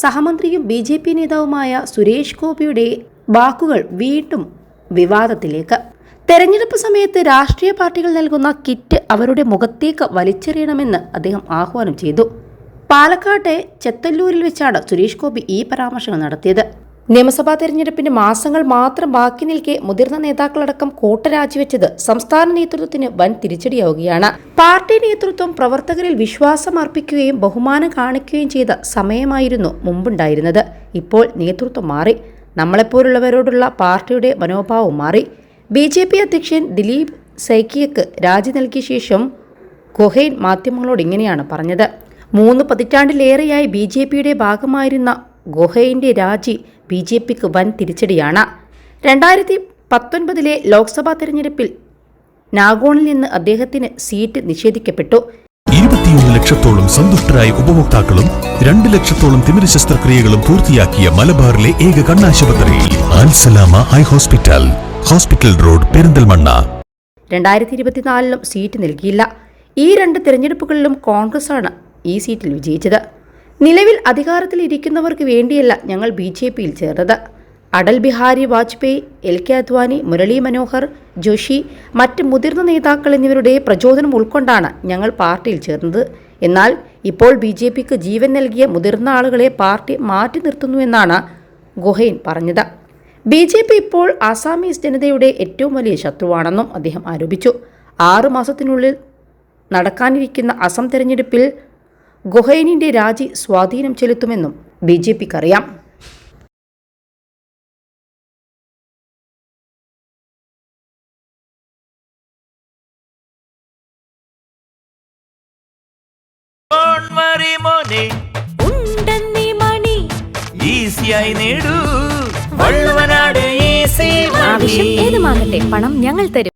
സഹമന്ത്രിയും B J P നേതാവുമായ സുരേഷ് ഗോപിയുടെ വാക്കുകൾ വീണ്ടും വിവാദത്തിലേക്ക്. തെരഞ്ഞെടുപ്പ് സമയത്ത് രാഷ്ട്രീയ പാർട്ടികൾ നൽകുന്ന കിറ്റ് അവരുടെ മുഖത്തേക്ക് വലിച്ചെറിയണമെന്ന് അദ്ദേഹം ആഹ്വാനം ചെയ്തു. പാലക്കാട്ടെ ചെത്തല്ലൂരിൽ വെച്ചാണ് സുരേഷ് ഗോപി ഈ പരാമർശങ്ങൾ നടത്തിയത്. നിയമസഭാ തെരഞ്ഞെടുപ്പിന് മാസങ്ങൾ മാത്രം ബാക്കി നിൽക്കെ മുതിർന്ന നേതാക്കളടക്കം കോട്ട രാജിവെച്ചത് സംസ്ഥാന നേതൃത്വത്തിന് വൻ തിരിച്ചടിയാവുകയാണ്. പാർട്ടി നേതൃത്വം പ്രവർത്തകരിൽ വിശ്വാസം അർപ്പിക്കുകയും ബഹുമാനം കാണിക്കുകയും ചെയ്ത സമയമായിരുന്നു മുമ്പുണ്ടായിരുന്നത്. ഇപ്പോൾ നേതൃത്വം മാറി. നമ്മളെപ്പോലുള്ളവരോടുള്ള പാർട്ടിയുടെ മനോഭാവം മാറി. ബി ജെ പി അധ്യക്ഷൻ ദിലീപ് സൈക്കിയക്ക് രാജി നൽകിയ ശേഷം ഗൊഹൈൻ മാധ്യമങ്ങളോട് ഇങ്ങനെയാണ് പറഞ്ഞത്. മൂന്ന് പതിറ്റാണ്ടിലേറെയായി ബി ജെ പിയുടെ ഭാഗമായിരുന്ന ഗൊഹൈന്റെ രാജി ബി ജെ പിക്ക് വൻ തിരിച്ചടിയാണ്. രണ്ടായിരത്തി പത്തൊൻപതിലെ ലോക്സഭാ തെരഞ്ഞെടുപ്പിൽ നാഗോണിൽ നിന്ന് അദ്ദേഹത്തിന് സീറ്റ് നിഷേധിക്കപ്പെട്ടു. ഇരുപത്തിയൊന്ന് ലക്ഷത്തോളം സന്തുഷ്ടരായ ഉപഭോക്താക്കളും രണ്ട് ലക്ഷത്തോളം തിമിര ശസ്ത്രക്രിയകളും പൂർത്തിയാക്കിയ മലബാറിലെ ഏക കണ്ണാശുപത്രി Al Salama eye hospital hospital road Perinthalmanna. രണ്ടായിരത്തി ഇരുപത്തിനാലിലും സീറ്റ് നൽകിയില്ല. ഈ രണ്ട് തിരഞ്ഞെടുപ്പുകളിലും ആണ് ഈ സീറ്റിൽ വിജയിച്ചത്. നിലവിൽ അധികാരത്തിൽ ഇരിക്കുന്നവർക്ക് വേണ്ടിയല്ല ഞങ്ങൾ ബി ജെ പിയിൽ ചേർന്നത്. അടൽ ബിഹാരി വാജ്പേയി എൽ കെ അദ്വാനി മുരളി മനോഹർ ജോഷി മറ്റ് മുതിർന്ന നേതാക്കൾ എന്നിവരുടെ പ്രചോദനം ഉൾക്കൊണ്ടാണ് ഞങ്ങൾ പാർട്ടിയിൽ ചേർന്നത്. എന്നാൽ ഇപ്പോൾ ബി ജെ പിക്ക് ജീവൻ നൽകിയ മുതിർന്ന ആളുകളെ പാർട്ടി മാറ്റി നിർത്തുന്നുവെന്നാണ് ഗുഹൈൻ പറഞ്ഞത്. ബി ജെ പി ഇപ്പോൾ ആസാമീസ് ജനതയുടെ ഏറ്റവും വലിയ ശത്രുവാണെന്നും അദ്ദേഹം ആരോപിച്ചു. ആറു മാസത്തിനുള്ളിൽ നടക്കാനിരിക്കുന്ന അസം തെരഞ്ഞെടുപ്പിൽ ഗൊഹൈനിന്റെ രാജി സ്വാധീനം ചെലുത്തുമെന്നും ബി ജെ പിക്കറിയാം ഈസിയായി നേടൂ. ആവശ്യം ഏതുമാകട്ടെ പണം ഞങ്ങൾ തരും.